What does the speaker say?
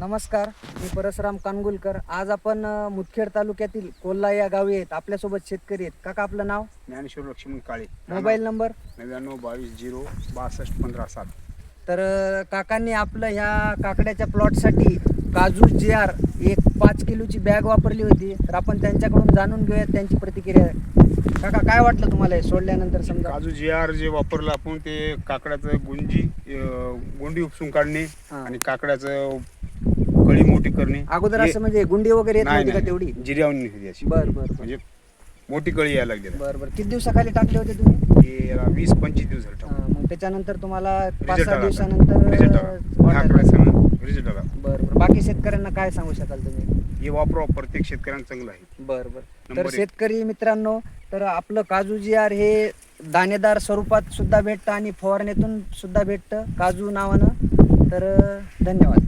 नमस्कार मी परसराम कानगुलकर. आज आपण मुदखेड तालुक्यातील कोल्हा या गावी आहेत. आपल्यासोबत शेतकरी आहेत. काका आपलं नाव? ज्ञानेश्वर लक्ष्मण काळे. Mobile number? नव्याण्णव बावीस झिरो बासष्ट पंधरा सात. तर काकांनी आपलं ह्या काकड्याच्या प्लॉटसाठी काजू जी आर एक पाच किलोची बॅग वापरली होती. तर आपण त्यांच्याकडून जाणून घेऊयात त्यांची प्रतिक्रिया. काका काय वाटलं तुम्हाला हे सोडल्यानंतर समजा? काजू जी आर जे वापरलं आपण ते काकड्याचं गुंजी अं, गोंडी उपसून काढणे. आणि काकड्याचं कळी मोठी करणे अगोदर हे- असं म्हणजे गुंडी वगैरे येत नाही नव्हती का नाही. तेवढी? जिऱ्यावून अशी. बर बर म्हणजे मोठी कळी यायला लागली. बर बर. किती दिवसाखाली टाकले होते तुम्ही? हे याला वीस पंचवीस दिवस झाले हा, मग त्याच्यानंतर तुम्हाला पाच सहा दिवसानंतर रिझल्ट अ, वाटायला आला रिझल्ट आला. बरं बरं. बाकी शेतकऱ्यांना काय सांगू शकाल तुम्ही? हे वापरा प्रत्येक शेतकऱ्यांना चांगलं आहे. बरं बरं. तर नंबर एक. शेतकरी मित्रांनो तर आपलं काजू जी आर हे दाणेदार स्वरूपात सुद्धा भेटतं आणि फवारणीतून सुद्धा भेटतं काजू नावानं. तर धन्यवाद.